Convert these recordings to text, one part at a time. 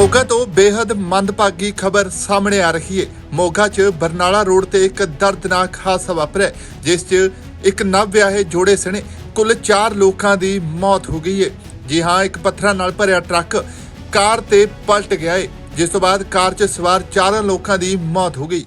ਮੋਗਾ ਤੋਂ ਬੇहद ਮੰਦਭਾਗੀ ਖਬਰ ਸਾਹਮਣੇ ਆ ਰਹੀ ਹੈ ਮੋਗਾ 'ਚ ਬਰਨਾਲਾ ਰੋਡ ਤੇ ਇੱਕ ਦਰਦਨਾਕ ਹਾਦਸਾ ਵਾਪਰਿਆ ਜਿਸ 'ਚ ਇੱਕ ਨਵ-ਵਿਆਹੇ ਜੋੜੇ ਸਣੇ ਕੁੱਲ 4 ਲੋਕਾਂ ਦੀ ਮੌਤ ਹੋ ਗਈ ਹੈ ਜੀ ਹਾਂ, ਇੱਕ ਪੱਥਰਾਂ ਨਾਲ ਭਰਿਆ ਟਰੱਕ ਕਾਰ ਤੇ ਪਲਟ ਗਿਆ ਹੈ ਜਿਸ ਤੋਂ ਬਾਅਦ ਕਾਰ 'ਚ ਸਵਾਰ 4 ਲੋਕਾਂ ਦੀ ਮੌਤ ਹੋ ਗਈ।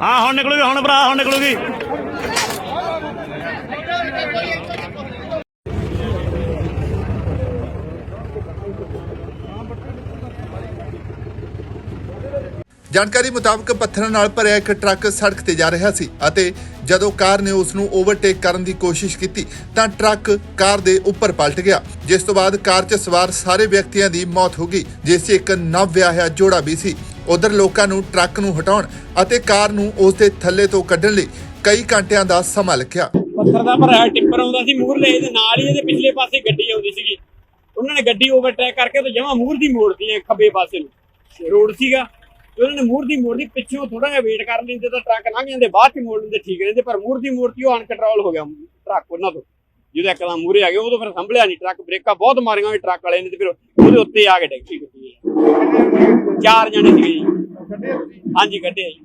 ਹਾਂ ਹੁਣ ਨਿਕਲੂਗੀ ਹੁਣ ਭਰਾ ਹੁਣ ਨਿਕਲੂਗੀ। ਜਾਣਕਾਰੀ ਮੁਤਾਬਕ ਪੱਥਰਾਂ ਨਾਲ ਭਰਿਆ ਇੱਕ ਟਰੱਕ ਸੜਕ ਤੇ ਜਾ ਰਿਹਾ ਸੀ ਅਤੇ ਜਦੋਂ ਕਾਰ ਨੇ ਉਸ ਨੂੰ ਓਵਰਟੇਕ ਕਰਨ ਦੀ ਕੋਸ਼ਿਸ਼ ਕੀਤੀ ਤਾਂ ਟਰੱਕ ਕਾਰ ਦੇ ਉੱਪਰ ਪਲਟ ਗਿਆ, ਜਿਸ ਤੋਂ ਬਾਅਦ ਕਾਰ 'ਚ ਸਵਾਰ ਸਾਰੇ ਵਿਅਕਤੀਆਂ ਦੀ ਮੌਤ ਹੋ ਗਈ, ਜਿਸ 'ਚ ਇੱਕ ਨਵ ਵਿਆਹਿਆ ਜੋੜਾ ਵੀ ਸੀ। ਉਧਰ ਲੋਕਾਂ ਨੂੰ ਟਰੱਕ ਨੂੰ ਹਟਾਉਣ ਅਤੇ ਕਾਰ ਨੂੰ ਉਸ ਦੇ ਥੱਲੇ ਤੋਂ ਕੱਢਣ ਲਈ ਕਈ ਘੰਟਿਆਂ ਦਾ ਸਮਾਂ ਲੱਗਿਆ। ਪੱਥਰ ਦਾ ਭਰਿਆ ਟਿੱਪਰ ਆਉਂਦਾ ਸੀ ਮੂਹਰਲੇ, ਇਹਦੇ ਨਾਲ ਹੀ ਇਹਦੇ ਪਿਛਲੇ ਪਾਸੇ ਗੱਡੀ ਆਉਂਦੀ ਸੀਗੀ। ਉਹਨਾਂ ਨੇ ਗੱਡੀ ਓਵਰਟੇਕ ਕਰਕੇ ਤੇ ਜਮਾਂ ਮੂਹਰ ਦੀ ਮੋੜਤੀ ਹੈ ਖੱਬੇ ਪਾਸੇ ਨੂੰ। ਰੋਡ ਸੀਗਾ। ਉਹਨਾਂ ਨੇ ਦੀ ਮੋੜਦੀ ਪਿੱਛੋਂ ਥੋੜਾ ਜਿਹਾ ਵੇਟ ਕਰ ਲੈਂਦੇ ਤਾਂ ਟਰੱਕ ਲੰਘ ਜਾਂਦੇ ਬਾਅਦ ਚ ਮੋੜ ਲੈਂਦੇ ਠੀਕ ਰਹਿੰਦੇ ਪਰ ਮੂਹਰ ਦੀ ਮੋੜਤੀ ਉਹ ਅਨਕੰਟਰੋਲ ਹੋ ਗਿਆ ਟਰੱਕ ਉਹਨਾਂ ਤੋਂ। ਜਦੋਂ ਇੱਕਦਮ ਮੂਹਰੇ ਆ ਗਏ ਉਦੋਂ ਫਿਰ ਸੰਭਲਿਆ ਨਹੀਂ ਟਰੱਕ ਬ੍ਰੇਕਾਂ ਬਹੁਤ ਮਾਰੀਆਂ ਵੀ ਟਰੱਕ ਵਾਲੇ ਨੇ ਤੇ ਫਿਰ ਉਹਦੇ ਉੱਤੇ ਆ ਕੇ ਡਿੱਗੀ ਗੱਡੀ ਚਾਰ ਜਣੇ ਸੀਗੇ ਜੀ। ਹਾਂਜੀ ਕੱਢਿਆ ਜੀ।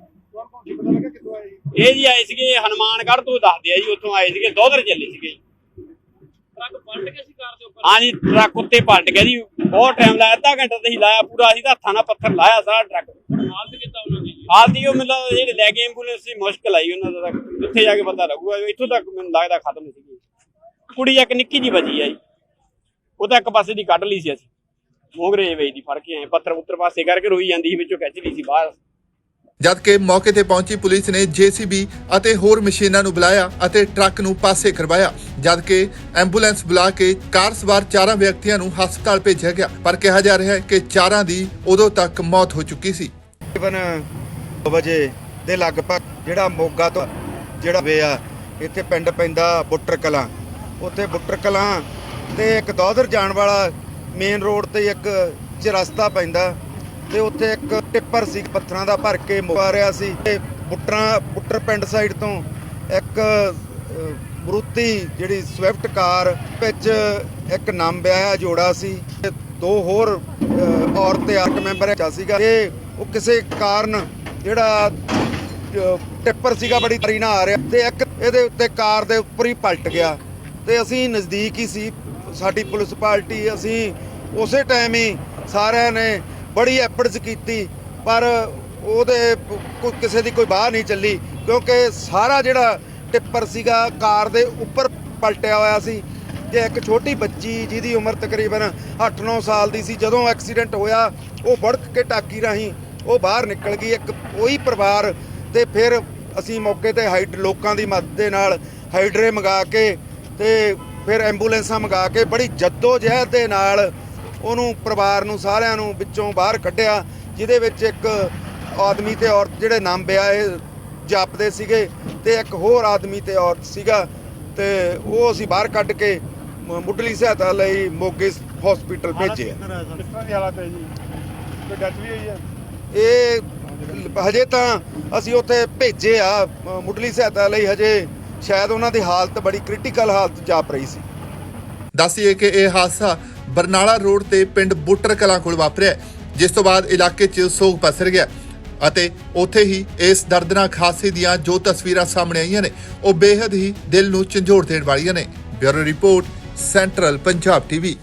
ਇਹ ਜੀ ਆਏ ਸੀਗੇ ਹਨੂਮਾਨਗੜ੍ਹ ਤੋਂ ਦੱਸਦੇ ਆ ਜੀ ਉੱਥੋਂ ਆਏ ਸੀਗੇ ਦੋਧਰ ਚੱਲੇ ਸੀਗੇ ਟਰੱਕ ਪਲਟ ਗਿਆ ਸੀ ਕਾਰ ਦੇ ਉੱਪਰ? ਹਾਂਜੀ ਟਰੱਕ ਉੱਤੇ ਪਲਟ ਗਿਆ ਜੀ। ਬਹੁਤ ਟਾਈਮ ਲਾਇਆ ਅੱਧਾ ਘੰਟਾ ਤੇ ਹੀ ਲਾਇਆ ਪੂਰਾ ਅਸੀਂ ਤਾਂ ਹੱਥਾਂ ਨਾਲ ਪੱਥਰ ਲਾਇਆ ਸਾਰਾ ਟਰੱਕ। ਹਾਲਤ ਕਿੱਦਾਂ ਉਹਨਾਂ ਦੀ ਹਾਲਤ ਉਹ ਮੈਨੂੰ ਜਿਹੜੇ ਲੈ ਕੇ ਐਂਬੂਲੈਂਸ ਸੀ ਮੁਸ਼ਕਲ ਆਈ ਉਹਨਾਂ ਦਾ ਤਾਂ। ਉੱਥੇ ਜਾ ਕੇ ਪਤਾ ਲੱਗੂਗਾ ਇੱਥੋਂ ਤੱਕ ਮੈਨੂੰ ਲੱਗਦਾ ਖਤਮ ਸੀਗੀ। ਕੁੜੀ ਇੱਕ ਨਿੱਕੀ ਜੀ ਬਚੀ ਆ ਜੀ। ਉਹ ਤਾਂ ਇੱਕ ਪਾਸੇ ਦੀ ਕੱਢ ਲਈ ਸੀ ਅਸੀਂ। ਮੋਗਰੇ ਵੇਈ ਦੀ ਫੜ ਕੇ ਆਏ ਪੱਥਰ ਉੱਤਰ ਪਾਸੇ ਕਰਕੇ ਰੋਈ ਜਾਂਦੀ ਸੀ ਵਿੱਚੋਂ ਖਿੱਚ ਲਈ ਸੀ ਬਾਹਰ। ਜਦਕਿ ਮੌਕੇ ਤੇ ਪਹੁੰਚੀ ਪੁਲਿਸ ਨੇ ਜੀਸੀਬੀ ਅਤੇ ਹੋਰ ਮਸ਼ੀਨਾਂ ਨੂੰ ਬੁਲਾਇਆ ਅਤੇ ਟਰੱਕ ਨੂੰ ਪਾਸੇ ਕਰਵਾਇਆ ਜਦਕਿ ਐਂਬੂਲੈਂਸ ਬੁਲਾ ਕੇ ਕਾਰ ਸਵਾਰ ਚਾਰਾਂ ਵਿਅਕਤੀਆਂ ਨੂੰ ਹਸਪਤਾਲ ਭੇਜਿਆ ਗਿਆ। ਪਰ ਕਿਹਾ ਜਾ ਰਿਹਾ ਹੈ ਕਿ ਚਾਰਾਂ ਦੀ ਉਦੋਂ ਤੱਕ ਮੌਤ ਹੋ ਚੁੱਕੀ ਸੀ। ਤਕਰੀਬਨ 2 ਵਜੇ ਦੇ ਲਗਭਗ ਜਿਹੜਾ ਮੋਗਾ ਤੋਂ ਜਿਹੜਾ ਵੇ ਆ, ਇੱਥੇ ਪਿੰਡ ਪੈਂਦਾ ਬੁੱਟਰ ਕਲਾਂ। ਉੱਥੇ ਬੁੱਟਰ ਕਲਾਂ ਤੇ ਇੱਕ ਦੌਦਰ ਜਾਣ ਵਾਲਾ ਮੇਨ ਰੋਡ ਤੇ ਇੱਕ ਚਰਸਤਾ ਪੈਂਦਾ। ਤੇ ਉੱਥੇ ਇੱਕ ਟਿੱਪਰ ਸੀ ਪੱਥਰਾਂ ਦਾ ਭਰ ਕੇ ਮੁਕਾ ਰਿਹਾ ਸੀ ਤੇ ਬੁੱਟਰਾਂ ਬੁੱਟਰ ਪਿੰਡ ਸਾਈਡ ਤੋਂ ਇੱਕ ਅ, ਜਿਹੜੀ ਸਵਿਫਟ ਕਾਰ ਵਿੱਚ ਇੱਕ ਨਾਮ ਵਿਆਹਿਆ ਜੋੜਾ ਸੀ ਤੇ ਦੋ ਹੋਰ ਔਰਤ ਤੇ ਆਰਕ ਮੈਂਬਰ ਹੈਗਾ ਸੀਗਾ। ਤੇ ਉਹ ਕਿਸੇ ਕਾਰਨ ਜਿਹੜਾ ਟਿੱਪਰ ਸੀਗਾ ਬੜੀ ਤਰੀ ਨਾਲ ਆ ਰਿਹਾ ਤੇ ਇੱਕ ਇਹਦੇ ਉੱਤੇ ਕਾਰ ਦੇ ਉੱਪਰ ਹੀ ਪਲਟ ਗਿਆ ਤੇ ਅਸੀਂ ਨਜ਼ਦੀਕ ਹੀ ਸੀ। ਸਾਡੀ ਪੁਲਿਸ ਪਾਰਟੀ ਅਸੀਂ ਉਸੇ ਟਾਈਮ ਹੀ ਸਾਰਿਆਂ ਨੇ ਬੜੀ ਐਫਰਟਸ ਕੀਤੀ, ਪਰ ਉਹਦੇ ਕੋਈ ਕਿਸੇ ਦੀ ਕੋਈ ਬਾਹ ਨਹੀਂ ਚੱਲੀ, ਕਿਉਂਕਿ ਸਾਰਾ ਜਿਹੜਾ ਟਿੱਪਰ ਸੀਗਾ, ਕਾਰ ਦੇ ਉੱਪਰ ਪਲਟਿਆ ਹੋਇਆ ਸੀ, ਤੇ ਇੱਕ ਛੋਟੀ ਬੱਚੀ ਜਿਹਦੀ ਉਮਰ ਤਕਰੀਬਨ 8-9 ਸਾਲ ਦੀ ਸੀ, ਜਦੋਂ ਐਕਸੀਡੈਂਟ ਹੋਇਆ, ਉਹ ਵੜਕ ਕੇ ਟਾਕੀ ਰਾਹੀਂ ਉਹ ਬਾਹਰ ਨਿਕਲ ਗਈ, ਇੱਕ ਉਹੀ ਪਰਿਵਾਰ, ਤੇ ਫਿਰ ਅਸੀਂ ਮੌਕੇ ਤੇ ਹਾਈਡ, ਲੋਕਾਂ ਦੀ ਮਦਦ ਦੇ ਨਾਲ ਹਾਈਡਰੇ ਮੰਗਾ ਕੇ, ਤੇ ਫਿਰ ਐਂਬੂਲੈਂਸਾਂ ਮੰਗਾ ਕੇ, ਬੜੀ ਜੱਦੋ ਜਹਿਦ ਦੇ ਨਾਲ ਉਹਨੂੰ ਪਰਿਵਾਰ ਨੂੰ ਸਾਰਿਆਂ ਨੂੰ ਵਿੱਚੋਂ ਬਾਹਰ ਕੱਢਿਆ ਜਿਹਦੇ ਵਿੱਚ ਇੱਕ ਆਦਮੀ ਤੇ ਔਰਤ ਜਿਹੜੇ ਨਾਮ ਵਿਆਹੇ ਜਾਪਦੇ ਸੀਗੇ ਤੇ ਇੱਕ ਹੋਰ ਆਦਮੀ ਤੇ ਔਰਤ ਸੀਗਾ ਤੇ ਉਹ ਅਸੀਂ ਬਾਹਰ ਕੱਢ ਕੇ ਮੁੱਢਲੀ ਸਹਾਇਤਾ ਲਈ ਮੋਗੇ ਹਸਪੀਟਲ ਭੇਜੇ ਆ। ਕਿਸ ਤਰ੍ਹਾਂ ਦੀ ਹਾਲਤ ਹੈ ਜੀ? ਕੋਈ ਡੈਥ ਵੀ ਹੋਈ ਹੈ? ਇਹ ਹਜੇ ਤਾਂ ਅਸੀਂ ਉੱਥੇ ਭੇਜੇ ਆ ਮੁੱਢਲੀ ਸਹਾਇਤਾ ਲਈ ਹਜੇ ਸ਼ਾਇਦ ਉਹਨਾਂ ਦੀ ਹਾਲਤ ਬੜੀ ਕ੍ਰਿਟੀਕਲ ਹਾਲਤ ਜਾਪ ਰਹੀ ਸੀ। ਦੱਸੀਏ ਕਿ ਇਹ ਹਾਦਸਾ ਬਰਨਾਲਾ ਰੋਡ ਤੇ ਪਿੰਡ ਬੁੱਟਰ ਕਲਾਂ ਕੋਲ ਵਾਪਰਿਆ ਜਿਸ ਤੋਂ ਬਾਅਦ ਇਲਾਕੇ 'ਚ ਸੋਗ ਪਸਰ ਗਿਆ ਅਤੇ ਉੱਥੇ ਹੀ ਇਸ ਦਰਦਨਾਕ ਹਾਦਸੇ ਦੀਆਂ ਜੋ ਤਸਵੀਰਾਂ ਸਾਹਮਣੇ ਆਈਆਂ ਨੇ, ਉਹ ਬੇहद ਹੀ ਦਿਲ ਨੂੰ ਝੰਜੋੜ ਦੇਣ ਵਾਲੀਆਂ ਨੇ। Bureau report, central Punjab TV